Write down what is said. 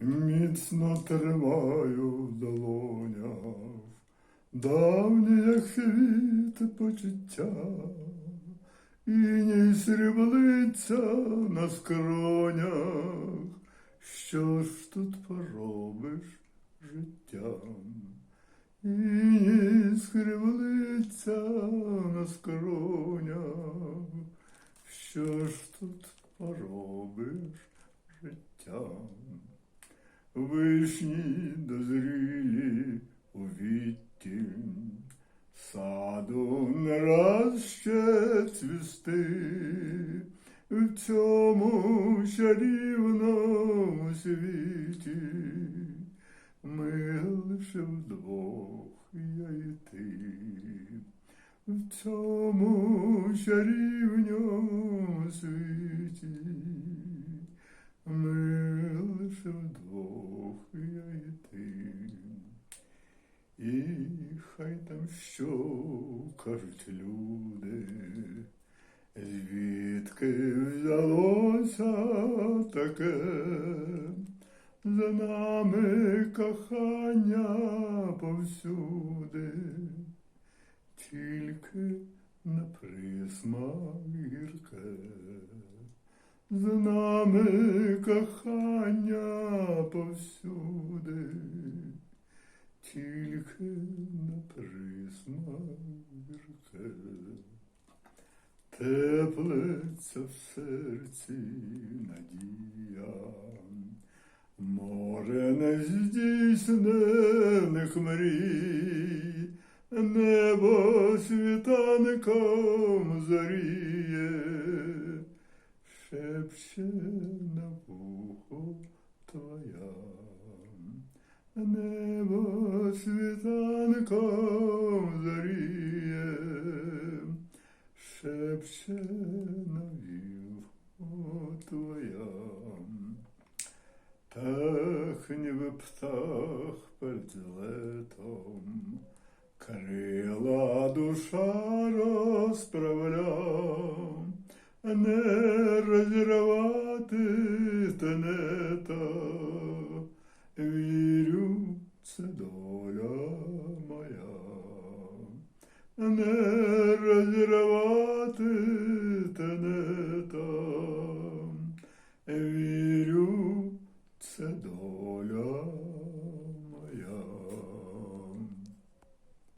міцно тримаю в долонях, давні, як світ почуття, і ній сріблиться на скронях, що ж тут поробиш життям? І ній скривлиться на скронях, що ж тут поробиш життям? Вишні дозрілі у вітті, саду не раз ще цвісти, в цьому чарівному світі. Ми лише вдвох я і ти, в цьому чарівному світі. Ми лише вдвох я і ти. І хай там що кажуть люди, звідки взялося таке, за нами кохання повсюди, тільки на присмак гірке. За нами кохання повсюди, тільки на присмак гірке. Теплиться в серці надія, море нездійснених мрій, небо світанком зоріє, шепче на вухо твоя. Небо світанком зоріє, шепче на твоя. Так ніби птах перед летом, крила душа розправля, не розірвати тенета, вірю, це доля моя, не розірвати тенета, вірю, це доля